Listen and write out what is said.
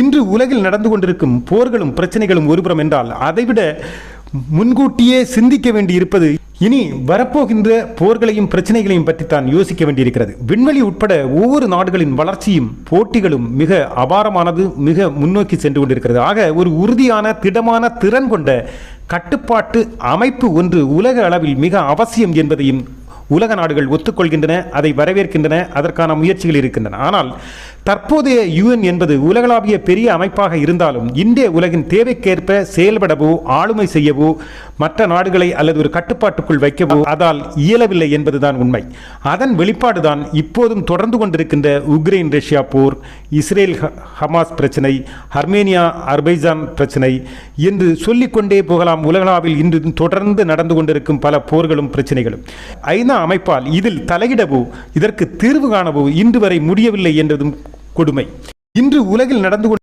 இன்று உலகில் நடந்து கொண்டிருக்கும் போர்களும் பிரச்சனைகளும் ஒருபுறம் என்றால் அதைவிட முன்கூட்டியே சிந்திக்க வேண்டி இருப்பது இனி வரப்போகின்ற போர்களையும் பிரச்சனைகளையும் பற்றி தான் யோசிக்க வேண்டியிருக்கிறது. விண்வெளி உட்பட ஒவ்வொரு நாடுகளின் வளர்ச்சியும் போட்டிகளும் மிக அபாரமானது மிக முன்னோக்கி சென்று கொண்டிருக்கிறது. ஆக ஒரு உறுதியான திடமான திறன் கொண்ட கட்டுப்பாட்டு அமைப்பு ஒன்று உலக அளவில் மிக அவசியம் என்பதையும் உலக நாடுகள் ஒத்துக்கொள்கின்றன அதை வரவேற்கின்றன அதற்கான முயற்சிகள் இருக்கின்றன. ஆனால் தற்போதைய யுஎன் என்பது உலகளாவிய பெரிய அமைப்பாக இருந்தாலும் இந்திய உலகின் தேவைக்கேற்ப செயல்படவோ ஆளுமை செய்யவோ மற்ற நாடுகளை அல்லது ஒரு கட்டுப்பாட்டுக்குள் வைக்கவோ அதால் இயலவில்லை என்பதுதான் உண்மை. அதன் வெளிப்பாடுதான் இப்போதும் தொடர்ந்து கொண்டிருக்கின்ற உக்ரைன் ரஷ்யா போர் இஸ்ரேல் ஹ- ஹமாஸ் பிரச்சனை அர்மேனியா அர்பைஜான் பிரச்சனை என்று சொல்லிக்கொண்டே போகலாம். உலகளாவில் இன்று தொடர்ந்து நடந்து கொண்டிருக்கும் பல போர்களும் பிரச்சனைகளும். ஐநா அமைப்பால் இதில் தலையிடவோ இதற்கு தீர்வு காணவோ இன்று வரை முடியவில்லை என்றதும் கொடுமை. இன்று உலகில் நடந்து கொண்டு